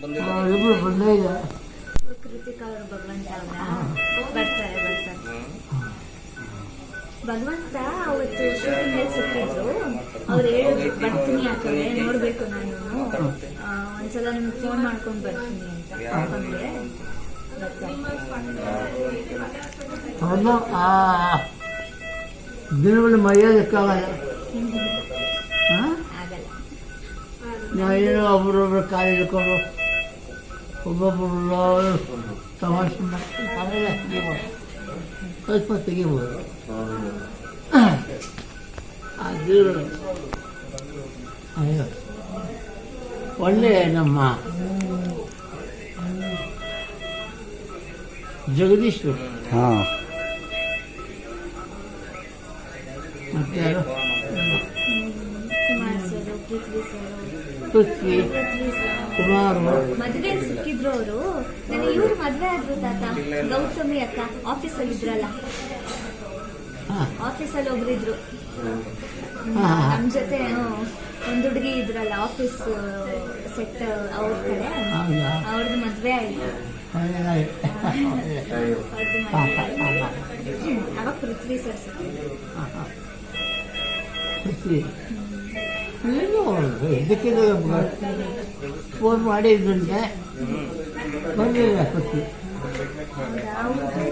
ಇಬ್ಬರು ಬಂದೇ ಇದೆ. ಕೃತಿಕಾ ಅವರು ಭಗವಂತ ಅವರ? ಬರ್ತಾರೆ ಬರ್ತಾರೆ. ಭಗವಂತ ಅವತ್ತು ಶೂಟಿಂಗ್ ಸಿಕ್ಕಿದ್ರು. ಅವ್ರು ಹೇಳಿದ್ರು ಬರ್ತೀನಿ ಯಾಕಂದ್ರೆ ನೋಡ್ಬೇಕು ನಾನು. ಆ, ಒಂದ್ಸಲ ನಿಮ್ಗೆ ಫೋನ್ ಮಾಡ್ಕೊಂಡು ಬರ್ತೀನಿ ಅಂತ ಬರ್ತಾರೆ ಅವನು ಆ ದಿನಗಳು ಮರೆಯೋದಕ್ಕಾಗಲ್ಲ ಹಾಂ ಆಗಲ್ಲ ನಾವು ಏನೋ ಒಬ್ಬರೊಬ್ರು ಕಾಲು ಹಿಡ್ಕೊಂಡು ಒಬ್ಬೊಬ್ಬರು ತಮಾಷೆ ಮಾಡ್ಕೊಂಡು ಆಮೇಲೆ ತೆಗಿಬೋದು ಸ್ವಲ್ಪ ತೆಗಿಬೋದು ಅದು ಅಯ್ಯೋ ಒಳ್ಳೆ ನಮ್ಮ ಜಗದೀಶ್ ಹಾಂ ಮತ್ತೆ ಯಾರು ಕುಮಾರ್ ಸರ್ ಪೃಥ್ವಿ ಸರ್ ಪೃಥ್ವಿ ಪೃಥ್ವಿ ಕುಮಾರ್. ಮದುವೆ ಸಿಕ್ಕಿದ್ರು ಅವರು ನನಗೆ ಇವ್ರು ಮದ್ವೆ ಆದ್ರು ತಾತ. ಗೌತಮಿ ಅಕ್ಕ ಆಫೀಸಲ್ಲಿ ಇದ್ರಲ್ಲ. ಆಫೀಸ್ ಆಫೀಸಲ್ಲಿ ಒಬ್ರಿದ್ರು. ನಮ್ ಜೊತೆ ಒಂದು ಹುಡುಗಿ ಇದ್ರಲ್ಲ ಆಫೀಸ್ ಸೆಟ್ ಅವ್ರ ಕಡೆ. ಅವ್ರದ್ದು ಮದ್ವೆ ಆಯ್ತು. ಅವಾಗ ಪೃಥ್ವಿ ಸರ್ ಖುಷಿ ಏನು ಇದಕ್ಕೆ ಫೋನ್ ಮಾಡಿದ್ರಂತೆ ಬಂದಿಲ್ಲ ಹೌದಾ?